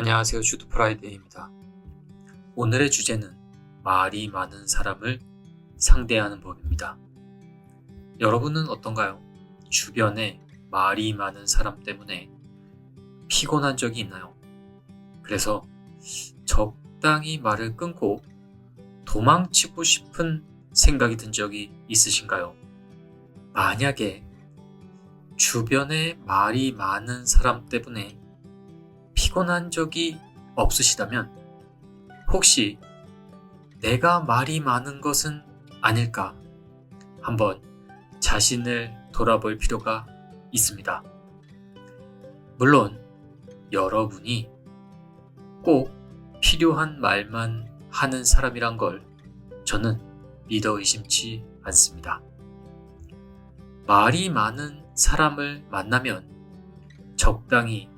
안녕하세요. 주드 프라이데이입니다. 오늘의 주제는 말이 많은 사람을 상대하는 법입니다. 여러분은 어떤가요? 주변에 말이 많은 사람 때문에 피곤한 적이 있나요? 그래서 적당히 말을 끊고 도망치고 싶은 생각이 든 적이 있으신가요? 만약에 주변에 말이 많은 사람 때문에 피곤한 적이 없으시다면 혹시 내가 말이 많은 것은 아닐까 한번 자신을 돌아볼 필요가 있습니다. 물론 여러분이 꼭 필요한 말만 하는 사람이란 걸 저는 믿어 의심치 않습니다. 말이 많은 사람을 만나면 적당히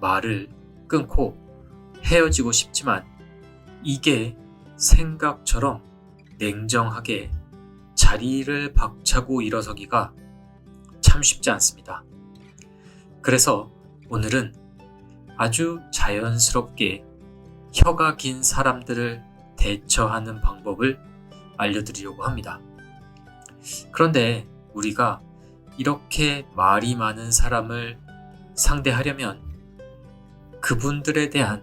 말을 끊고 헤어지고 싶지만 이게 생각처럼 냉정하게 자리를 박차고 일어서기가 참 쉽지 않습니다. 그래서 오늘은 아주 자연스럽게 혀가 긴 사람들을 대처하는 방법을 알려드리려고 합니다. 그런데 우리가 이렇게 말이 많은 사람을 상대하려면 그분들에 대한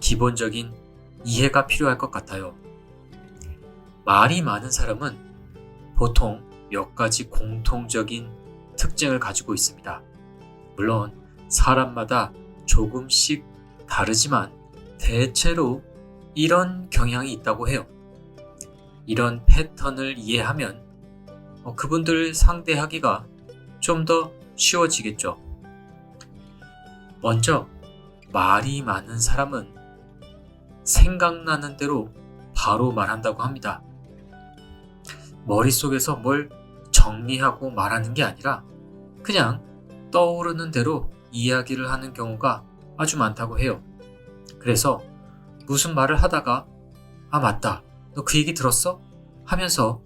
기본적인 이해가 필요할 것 같아요. 말이 많은 사람은 보통 몇 가지 공통적인 특징을 가지고 있습니다. 물론 사람마다 조금씩 다르지만 대체로 이런 경향이 있다고 해요. 이런 패턴을 이해하면 어, 그분들을 상대하기가 좀 더 쉬워지겠죠. 먼저 말이 많은 사람은 생각나는 대로 바로 말한다고 합니다. 머릿속에서 뭘 정리하고 말하는 게 아니라 그냥 떠오르는 대로 이야기를 하는 경우가 아주 많다고 해요. 그래서 무슨 말을 하다가 아 맞다 너 그 얘기 들었어? 하면서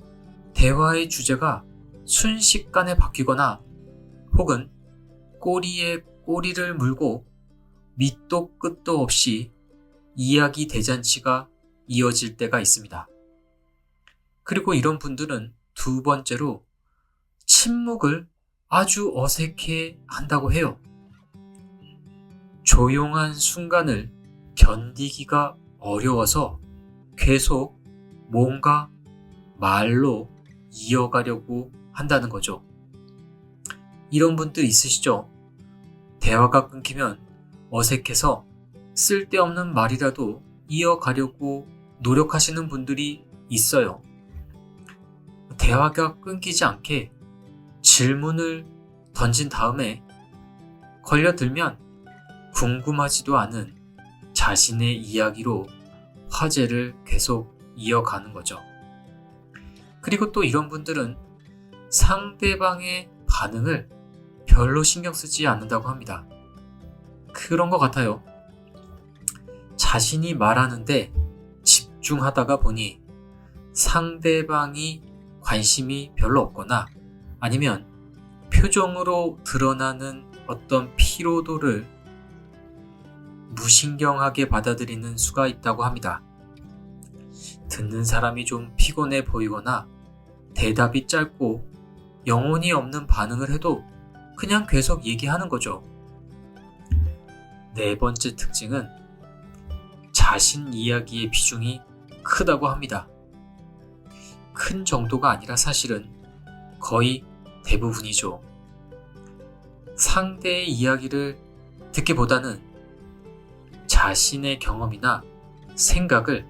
대화의 주제가 순식간에 바뀌거나 혹은 꼬리에 꼬리를 물고 밑도 끝도 없이 이야기 대잔치가 이어질 때가 있습니다. 그리고 이런 분들은 두 번째로 침묵을 아주 어색해 한다고 해요. 조용한 순간을 견디기가 어려워서 계속 뭔가 말로 이어가려고 한다는 거죠. 이런 분들 있으시죠? 대화가 끊기면 어색해서 쓸데없는 말이라도 이어가려고 노력하시는 분들이 있어요. 대화가 끊기지 않게 질문을 던진 다음에 걸려들면 궁금하지도 않은 자신의 이야기로 화제를 계속 이어가는 거죠. 그리고 또 이런 분들은 상대방의 반응을 별로 신경 쓰지 않는다고 합니다. 그런 것 같아요. 자신이 말하는데 집중하다가 보니 상대방이 관심이 별로 없거나 아니면 표정으로 드러나는 어떤 피로도를 무신경하게 받아들이는 수가 있다고 합니다. 듣는 사람이 좀 피곤해 보이거나 대답이 짧고 영혼이 없는 반응을 해도 그냥 계속 얘기하는 거죠. 네 번째 특징은 자신 이야기의 비중이 크다고 합니다. 큰 정도가 아니라 사실은 거의 대부분이죠. 상대의 이야기를 듣기보다는 자신의 경험이나 생각을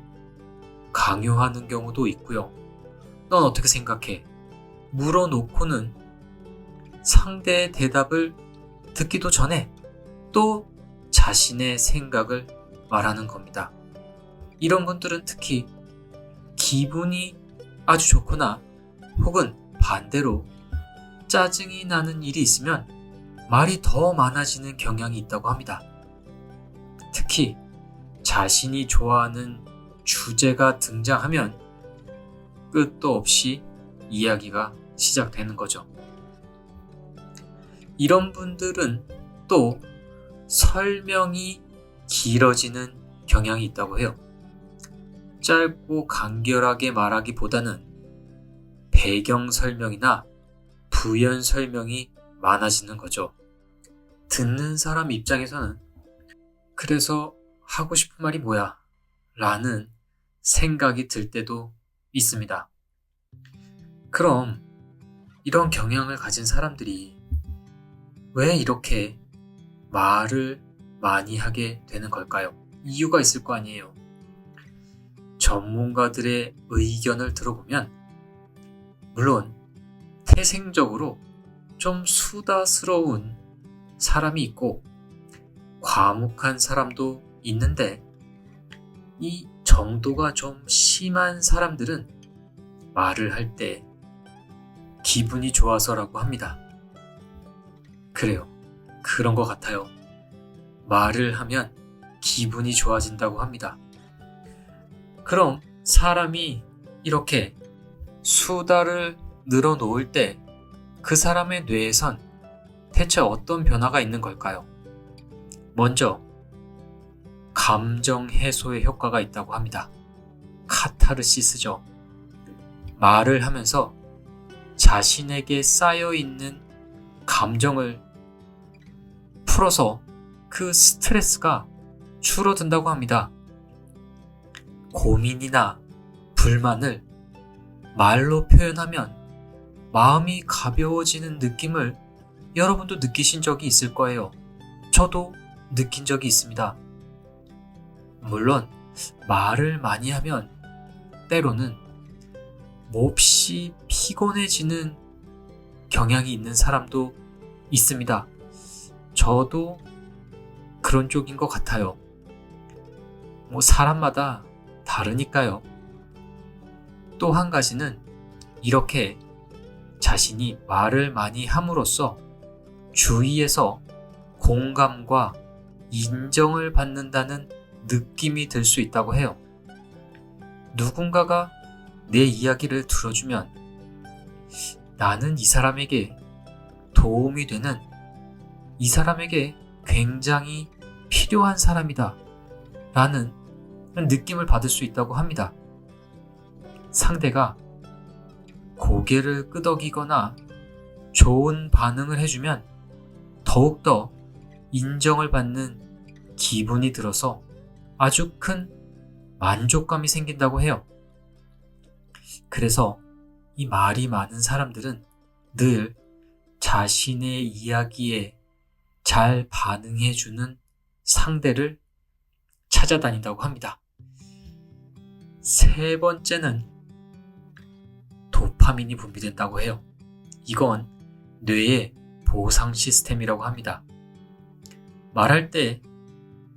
강요하는 경우도 있고요. 넌 어떻게 생각해? 물어놓고는 상대의 대답을 듣기도 전에 또 자신의 생각을 말하는 겁니다. 이런 분들은 특히 기분이 아주 좋거나 혹은 반대로 짜증이 나는 일이 있으면 말이 더 많아지는 경향이 있다고 합니다. 특히 자신이 좋아하는 주제가 등장하면 끝도 없이 이야기가 시작되는 거죠. 이런 분들은 또 설명이 길어지는 경향이 있다고 해요. 짧고 간결하게 말하기보다는 배경 설명이나 부연 설명이 많아지는 거죠. 듣는 사람 입장에서는 그래서 하고 싶은 말이 뭐야? 라는 생각이 들 때도 있습니다. 그럼 이런 경향을 가진 사람들이 왜 이렇게 말을 많이 하게 되는 걸까요? 이유가 있을 거 아니에요. 전문가들의 의견을 들어보면, 물론 태생적으로 좀 수다스러운 사람이 있고, 과묵한 사람도 있는데, 이 정도가 좀 심한 사람들은 말을 할 때 기분이 좋아서라고 합니다. 그래요. 그런 것 같아요. 말을 하면 기분이 좋아진다고 합니다. 그럼 사람이 이렇게 수다를 늘어놓을 때 그 사람의 뇌에선 대체 어떤 변화가 있는 걸까요? 먼저, 감정 해소의 효과가 있다고 합니다. 카타르시스죠. 말을 하면서 자신에게 쌓여 있는 감정을 풀어서 그 스트레스가 줄어든다고 합니다. 고민이나 불만을 말로 표현하면 마음이 가벼워지는 느낌을 여러분도 느끼신 적이 있을 거예요. 저도 느낀 적이 있습니다. 물론 말을 많이 하면 때로는 몹시 피곤해지는 경향이 있는 사람도 있습니다. 저도 그런 쪽인 것 같아요. 뭐 사람마다 다르니까요. 또 한 가지는 이렇게 자신이 말을 많이 함으로써 주위에서 공감과 인정을 받는다는 느낌이 들 수 있다고 해요. 누군가가 내 이야기를 들어주면 나는 이 사람에게 도움이 되는 이 사람에게 굉장히 필요한 사람이다 라는 느낌을 받을 수 있다고 합니다. 상대가 고개를 끄덕이거나 좋은 반응을 해주면 더욱더 인정을 받는 기분이 들어서 아주 큰 만족감이 생긴다고 해요. 그래서 이 말이 많은 사람들은 늘 자신의 이야기에 잘 반응해주는 상대를 찾아다닌다고 합니다. 세 번째는 도파민이 분비된다고 해요. 이건 뇌의 보상 시스템이라고 합니다. 말할 때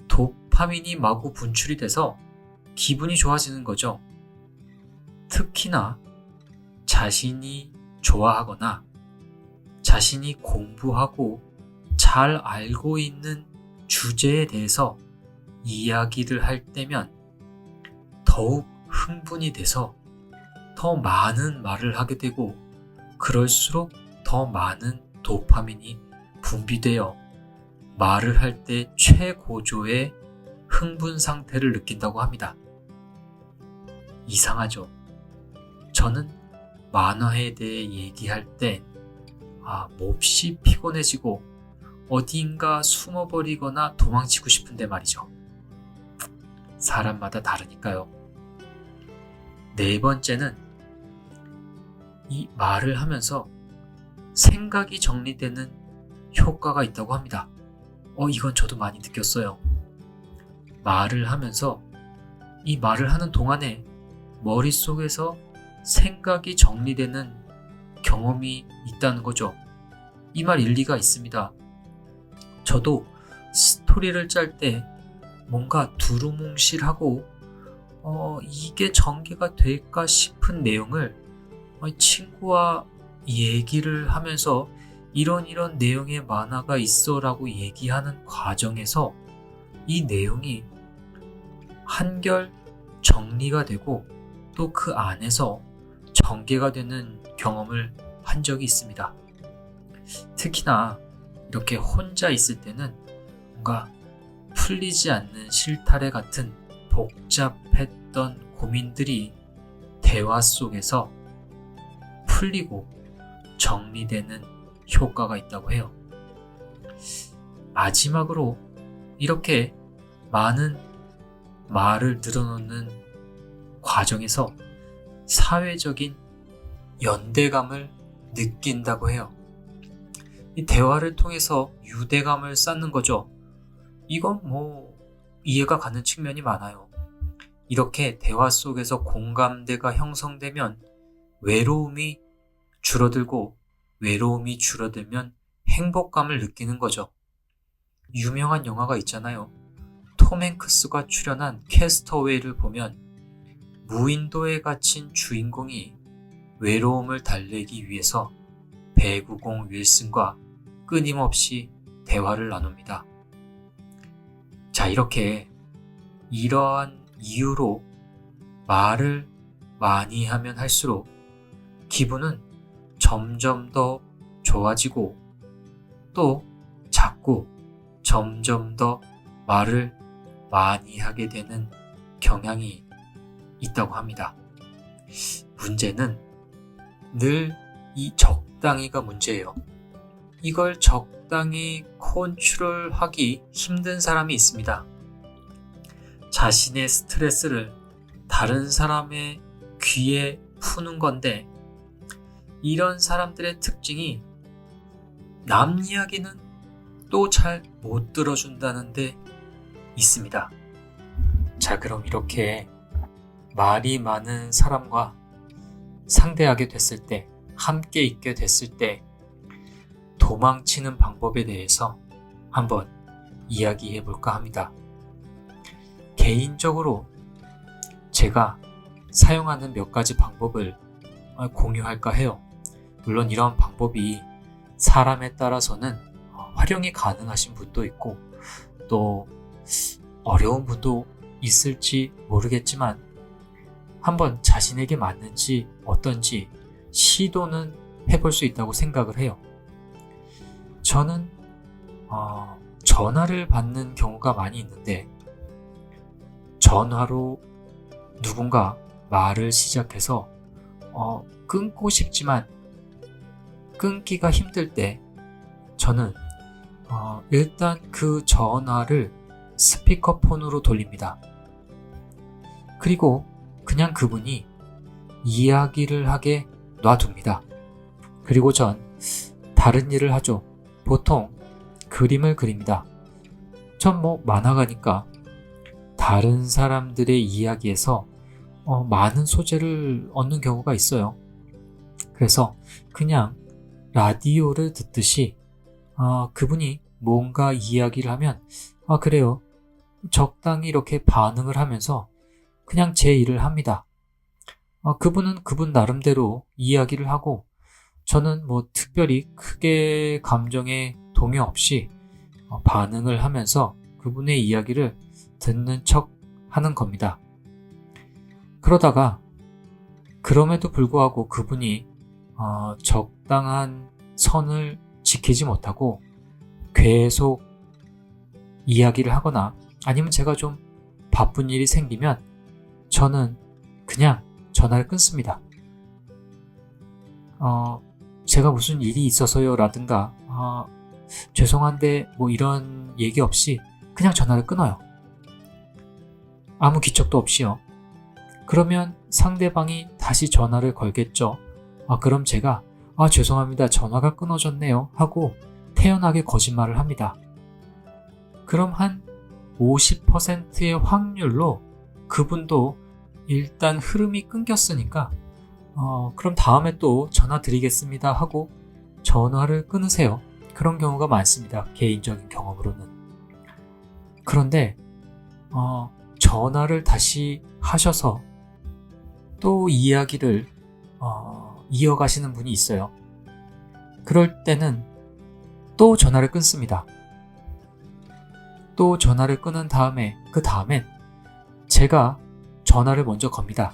도파민이 마구 분출이 돼서 기분이 좋아지는 거죠. 특히나 자신이 좋아하거나 자신이 공부하고 잘 알고 있는 주제에 대해서 이야기를 할 때면 더욱 흥분이 돼서 더 많은 말을 하게 되고 그럴수록 더 많은 도파민이 분비되어 말을 할 때 최고조의 흥분 상태를 느낀다고 합니다. 이상하죠? 저는 만화에 대해 얘기할 때, 아, 몹시 피곤해지고 어디인가 숨어버리거나 도망치고 싶은데 말이죠. 사람마다 다르니까요. 네 번째는 이 말을 하면서 생각이 정리되는 효과가 있다고 합니다. 어, 이건 저도 많이 느꼈어요. 말을 하면서 이 말을 하는 동안에 머릿속에서 생각이 정리되는 경험이 있다는 거죠. 이 말 일리가 있습니다. 저도 스토리를 짤 때 뭔가 두루뭉실하고 어, 이게 전개가 될까 싶은 내용을 친구와 얘기를 하면서 이런 이런 내용의 만화가 있어 라고 얘기하는 과정에서 이 내용이 한결 정리가 되고 또 그 안에서 전개가 되는 경험을 한 적이 있습니다. 특히나 이렇게 혼자 있을 때는 뭔가 풀리지 않는 실타래 같은 복잡했던 고민들이 대화 속에서 풀리고 정리되는 효과가 있다고 해요. 마지막으로 이렇게 많은 말을 늘어놓는 과정에서 사회적인 연대감을 느낀다고 해요. 이 대화를 통해서 유대감을 쌓는 거죠. 이건 뭐 이해가 가는 측면이 많아요. 이렇게 대화 속에서 공감대가 형성되면 외로움이 줄어들고 외로움이 줄어들면 행복감을 느끼는 거죠. 유명한 영화가 있잖아요. 톰 행크스가 출연한 캐스터웨이를 보면 무인도에 갇힌 주인공이 외로움을 달래기 위해서 배구공 윌슨과 끊임없이 대화를 나눕니다. 자, 이렇게 이러한 이유로 말을 많이 하면 할수록 기분은 점점 더 좋아지고 또 자꾸 점점 더 말을 많이 하게 되는 경향이 있다고 합니다. 문제는 늘 이 적당히가 문제예요. 이걸 적당히 컨트롤하기 힘든 사람이 있습니다. 자신의 스트레스를 다른 사람의 귀에 푸는 건데 이런 사람들의 특징이 남 이야기는 또 잘 못 들어준다는데 있습니다. 자, 그럼 이렇게 말이 많은 사람과 상대하게 됐을 때, 함께 있게 됐을 때, 도망치는 방법에 대해서 한번 이야기해 볼까 합니다. 개인적으로 제가 사용하는 몇 가지 방법을 공유할까 해요. 물론 이런 방법이 사람에 따라서는 활용이 가능하신 분도 있고 또 어려운 분도 있을지 모르겠지만 한번 자신에게 맞는지 어떤지 시도는 해볼 수 있다고 생각을 해요. 저는 어, 전화를 받는 경우가 많이 있는데 전화로 누군가 말을 시작해서 어, 끊고 싶지만 끊기가 힘들 때 저는 어, 일단 그 전화를 스피커폰으로 돌립니다. 그리고 그냥 그분이 이야기를 하게 놔둡니다. 그리고 전 다른 일을 하죠. 보통 그림을 그립니다. 전 뭐 만화가니까 다른 사람들의 이야기에서 어, 많은 소재를 얻는 경우가 있어요. 그래서 그냥 라디오를 듣듯이 어, 그분이 뭔가 이야기를 하면 아 그래요 적당히 이렇게 반응을 하면서 그냥 제 일을 합니다. 어, 그분은 그분 나름대로 이야기를 하고 저는 뭐 특별히 크게 감정에 동요 없이 어, 반응을 하면서 그분의 이야기를 듣는 척 하는 겁니다. 그러다가 그럼에도 불구하고 그분이 어, 적당한 선을 지키지 못하고 계속 이야기를 하거나 아니면 제가 좀 바쁜 일이 생기면 저는 그냥 전화를 끊습니다. 어, 제가 무슨 일이 있어서요 라든가 어, 죄송한데 뭐 이런 얘기 없이 그냥 전화를 끊어요. 아무 기척도 없이요. 그러면 상대방이 다시 전화를 걸겠죠. 아, 그럼 제가 아, 죄송합니다. 전화가 끊어졌네요. 하고 태연하게 거짓말을 합니다. 그럼 한 50%의 확률로 그분도 일단 흐름이 끊겼으니까 어, 그럼 다음에 또 전화 드리겠습니다 하고 전화를 끊으세요. 그런 경우가 많습니다. 개인적인 경험으로는. 그런데 어, 전화를 다시 하셔서 또 이야기를 어, 이어가시는 분이 있어요. 그럴 때는 또 전화를 끊습니다. 또 전화를 끊은 다음에 그 다음엔 제가 전화를 먼저 겁니다.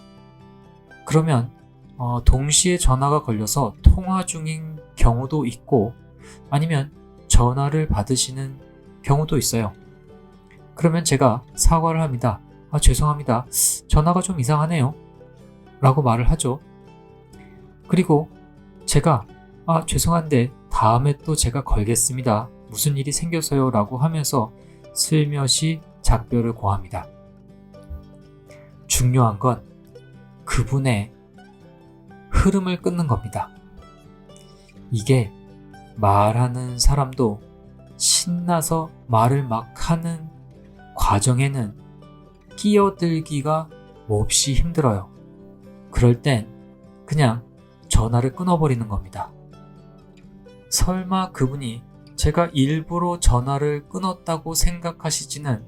그러면 어, 동시에 전화가 걸려서 통화 중인 경우도 있고 아니면 전화를 받으시는 경우도 있어요. 그러면 제가 사과를 합니다. 아, 죄송합니다. 전화가 좀 이상하네요. 라고 말을 하죠. 그리고 제가 아, 죄송한데 다음에 또 제가 걸겠습니다. 무슨 일이 생겨서요. 라고 하면서 슬며시 작별을 고합니다. 중요한 건 그분의 흐름을 끊는 겁니다. 이게 말하는 사람도 신나서 말을 막 하는 과정에는 끼어들기가 몹시 힘들어요. 그럴 땐 그냥 전화를 끊어버리는 겁니다. 설마 그분이 제가 일부러 전화를 끊었다고 생각하시지는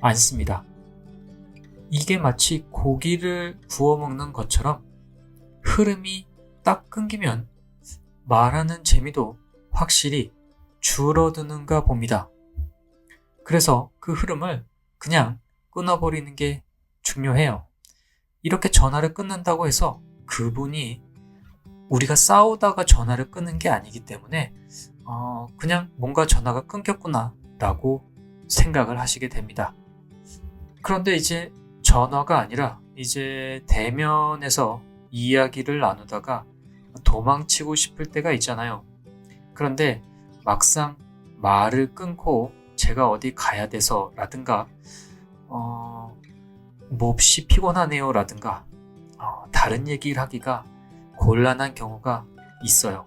않습니다. 이게 마치 고기를 구워 먹는 것처럼 흐름이 딱 끊기면 말하는 재미도 확실히 줄어드는가 봅니다. 그래서 그 흐름을 그냥 끊어버리는 게 중요해요. 이렇게 전화를 끊는다고 해서 그분이 우리가 싸우다가 전화를 끊는 게 아니기 때문에 어, 그냥 뭔가 전화가 끊겼구나 라고 생각을 하시게 됩니다. 그런데 이제 전화가 아니라 이제 대면에서 이야기를 나누다가 도망치고 싶을 때가 있잖아요. 그런데 막상 말을 끊고 제가 어디 가야 돼서 라든가 어, 몹시 피곤하네요 라든가 어, 다른 얘기를 하기가 곤란한 경우가 있어요.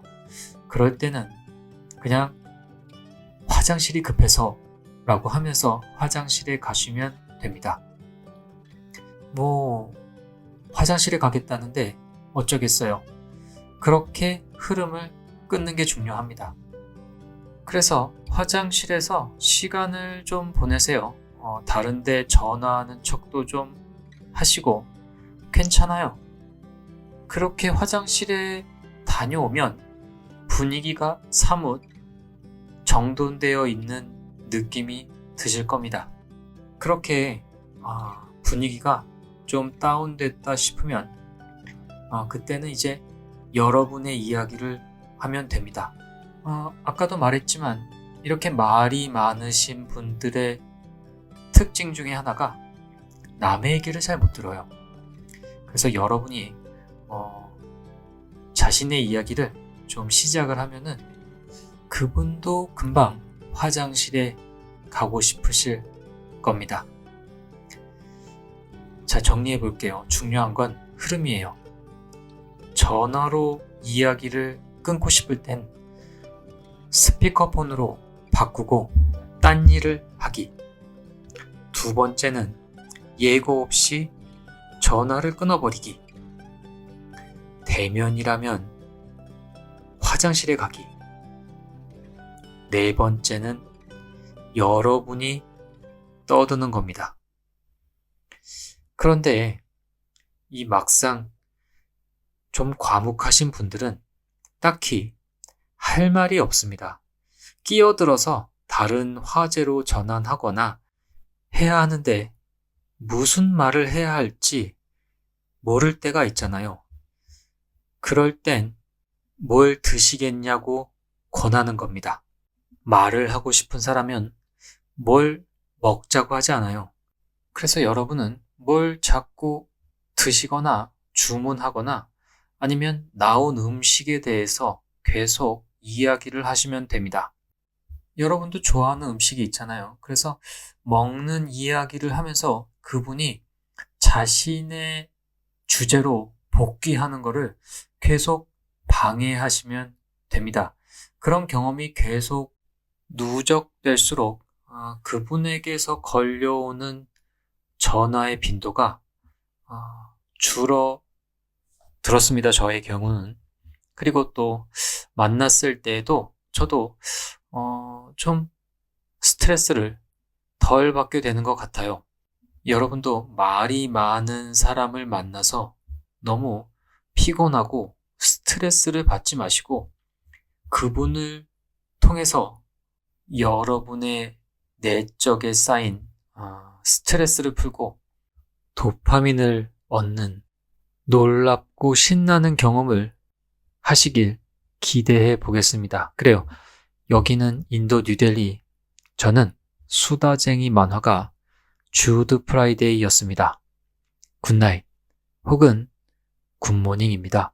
그럴 때는 그냥 화장실이 급해서 라고 하면서 화장실에 가시면 됩니다. 뭐, 화장실에 가겠다는데 어쩌겠어요. 그렇게 흐름을 끊는 게 중요합니다. 그래서 화장실에서 시간을 좀 보내세요. 어, 다른데 전화하는 척도 좀 하시고 괜찮아요. 그렇게 화장실에 다녀오면 분위기가 사뭇 정돈되어 있는 느낌이 드실 겁니다. 그렇게 아, 분위기가 좀 다운됐다 싶으면 아, 그때는 이제 여러분의 이야기를 하면 됩니다. 어, 아까도 말했지만 이렇게 말이 많으신 분들의 특징 중에 하나가 남의 얘기를 잘 못 들어요. 그래서 여러분이 어, 자신의 이야기를 좀 시작을 하면은 그분도 금방 화장실에 가고 싶으실 겁니다. 자, 정리해 볼게요. 중요한 건 흐름이에요. 전화로 이야기를 끊고 싶을 땐 스피커폰으로 바꾸고 딴 일을 하기. 두 번째는 예고 없이 전화를 끊어버리기. 대면이라면 화장실에 가기. 네 번째는 여러분이 떠드는 겁니다. 그런데 이 막상 좀 과묵하신 분들은 딱히 할 말이 없습니다. 끼어들어서 다른 화제로 전환하거나 해야 하는데 무슨 말을 해야 할지 모를 때가 있잖아요. 그럴 땐 뭘 드시겠냐고 권하는 겁니다. 말을 하고 싶은 사람은 뭘 먹자고 하지 않아요. 그래서 여러분은 뭘 자꾸 드시거나 주문하거나 아니면 나온 음식에 대해서 계속 이야기를 하시면 됩니다. 여러분도 좋아하는 음식이 있잖아요. 그래서 먹는 이야기를 하면서 그분이 자신의 주제로 복귀하는 것을 계속 방해하시면 됩니다. 그런 경험이 계속 누적될수록 어, 그분에게서 걸려오는 전화의 빈도가 어, 줄어 들었습니다. 저의 경우는. 그리고 또 만났을 때에도 저도 어, 좀 스트레스를 덜 받게 되는 것 같아요. 여러분도 말이 많은 사람을 만나서 너무 피곤하고 스트레스를 받지 마시고 그분을 통해서 여러분의 내적에 쌓인 어, 스트레스를 풀고 도파민을 얻는 놀랍고 신나는 경험을 하시길 기대해 보겠습니다. 그래요. 여기는 인도 뉴델리. 저는 수다쟁이 만화가 주드 프라이데이였습니다. 굿나잇 혹은 굿모닝입니다.